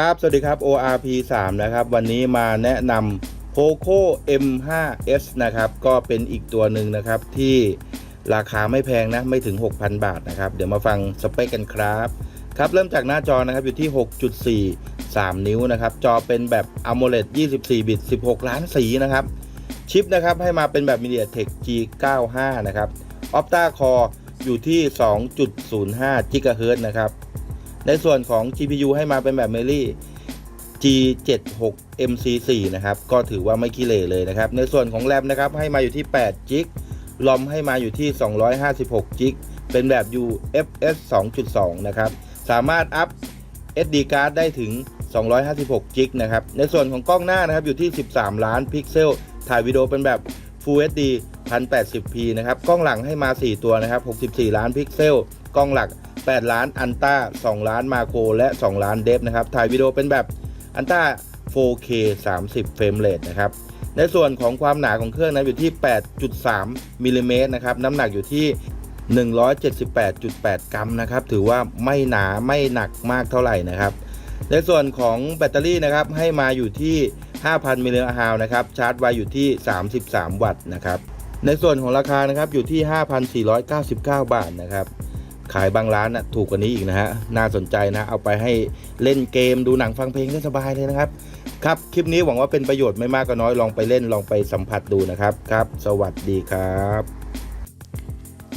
ครับสวัสดีครับ ORP 3นะครับวันนี้มาแนะนำ POCO M5s นะครับก็เป็นอีกตัวหนึ่งนะครับที่ราคาไม่แพงนะไม่ถึง 6,000 บาทนะครับเดี๋ยวมาฟังสเปคกันครับ ครับเริ่มจากหน้าจอนะครับอยู่ที่ 6.4 3 นิ้วนะครับจอเป็นแบบ AMOLED 24 บิต 16 ล้านสีนะครับชิปนะครับให้มาเป็นแบบ MediaTek G95 นะครับ Opta Core อยู่ที่ 2.05 GHz นะครับ ในส่วนของ GPU ให้มาเป็นแบบ Memory G76 MC4 นะครับ ก็ถือว่าไม่ขี้เหร่เลยนะครับ ในส่วนของแรมนะครับ ให้มาอยู่ที่8 g b ลอมให้มาอยู่ที่ 256 g b เป็นแบบ UFS 2.2 นะครับ สามารถอัพ SD card ได้ถึง 256 g b นะครับ ในส่วนของกล้องหน้านะครับ อยู่ที่ 13 ล้านพิกเซล ถ่ายวิดีโอเป็นแบบ Full HD 1080p นะครับ กล้องหลังให้มา 4 ตัวนะครับ 64 ล้านพิกเซล กล้องหลัก 8 ล้านอันต้า2ล้านมาโครและ 2 ล้านเดฟนะครับถ่ายวิดีโอเป็นแบบอันต้า 4K 30 เฟรมเรทนะครับในส่วนของความหนาของเครื่องนะอยู่ที่ 8.3มิลลิเมตรนะครับน้ำหนักอยู่ที่ 178.8 กรัมนะครับถือว่าไม่หนาไม่หนักมากเท่าไหร่นะครับ ในส่วนของแบตเตอรี่นะครับให้มาอยู่ที่ 5,000มิลลิแอมป์นะครับชาร์จไวอยู่ที่ 33 วัตต์นะครับในส่วนของราคานะครับอยู่ที่ 5,499 บาทนะครับ ขายบางร้านนะถูกกว่านี้อีกนะฮะ น่าสนใจนะ เอาไปให้เล่นเกมดูหนังฟังเพลงได้สบายเลยนะครับ ครับ คลิปนี้หวังว่าเป็นประโยชน์ไม่มากก็น้อย ลองไปเล่นลองไปสัมผัสดูนะครับ ครับ สวัสดีครับ